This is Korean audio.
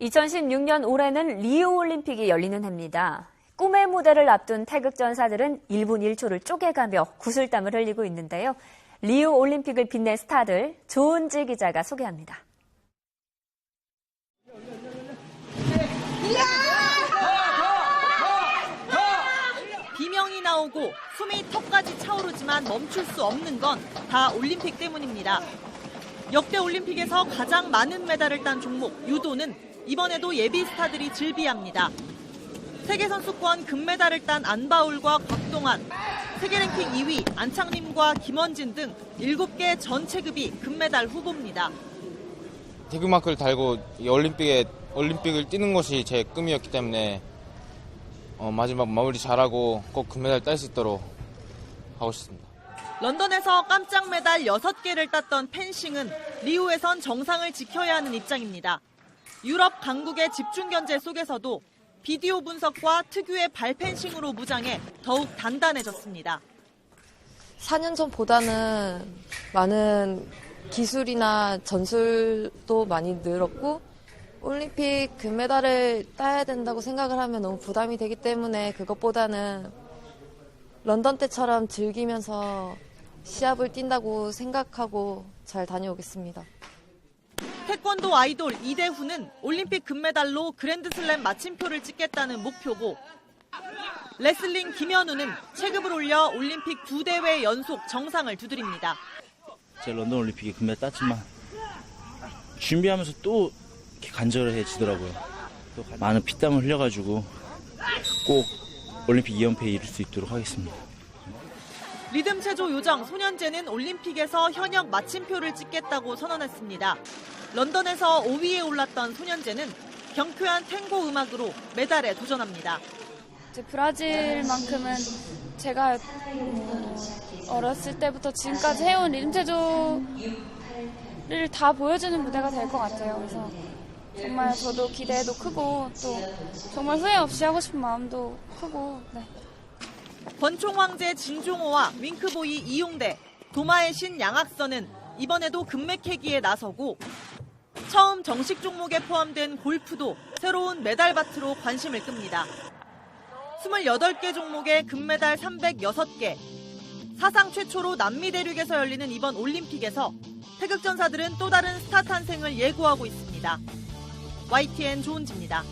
2016년 올해는 리우 올림픽이 열리는 해입니다. 꿈의 무대를 앞둔 태극전사들은 1분 1초를 쪼개가며 구슬땀을 흘리고 있는데요. 리우 올림픽을 빛낸 스타들 조은지 기자가 소개합니다. 비명이 나오고 숨이 턱까지 차오르지만 멈출 수 없는 건 다 올림픽 때문입니다. 역대 올림픽에서 가장 많은 메달을 딴 종목 유도는 이번에도 예비 스타들이 즐비합니다. 세계 선수권 금메달을 딴 안바울과 곽동환, 세계 랭킹 2위 안창림과 김원진 등 7개 전 체급이 금메달 후보입니다. 태극마크를 달고 이 올림픽에 올림픽을 뛰는 것이 제 꿈이었기 때문에 어, 마지막 마무리 잘하고 꼭 금메달 딸 수 있도록 하고 싶습니다. 런던에서 깜짝 메달 6개를 땄던 펜싱은 리우에선 정상을 지켜야 하는 입장입니다. 유럽 강국의 집중 견제 속에서도 비디오 분석과 특유의 발펜싱으로 무장해 더욱 단단해졌습니다. 4년 전보다는 많은 기술이나 전술도 많이 늘었고 올림픽 금메달을 따야 된다고 생각을 하면 너무 부담이 되기 때문에 그것보다는 런던 때처럼 즐기면서 시합을 뛴다고 생각하고 잘 다녀오겠습니다. 태권도 아이돌 이대훈은 올림픽 금메달로 그랜드슬램 마침표를 찍겠다는 목표고 레슬링 김현우는 체급을 올려 올림픽 두 대회 연속 정상을 두드립니다. 제가 런던 올림픽에 금메달 땄지만 준비하면서 또 간절해지더라고요. 또 많은 피땀을 흘려가지고 꼭 올림픽 2연패에 이룰 수 있도록 하겠습니다. 리듬 체조 요정 소년재는 올림픽에서 현역 마침표를 찍겠다고 선언했습니다. 런던에서 5위에 올랐던 소년재는 경쾌한 탱고 음악으로 메달에 도전합니다. 브라질만큼은 제가 어, 어렸을 때부터 지금까지 해온 리듬체조를 다 보여주는 무대가 될 것 같아요. 그래서 정말 저도 기대도 크고 또 정말 후회 없이 하고 싶은 마음도 크고 네. 권총 황제 진종호와 윙크보이 이용대, 도마의 신 양학선은 이번에도 금메캐기에 나서고 정식 종목에 포함된 골프도 새로운 메달 밭으로 관심을 끕니다. 28개 종목에 금메달 306개. 사상 최초로 남미 대륙에서 열리는 이번 올림픽에서 태극전사들은 또 다른 스타 탄생을 예고하고 있습니다. YTN 조은지입니다.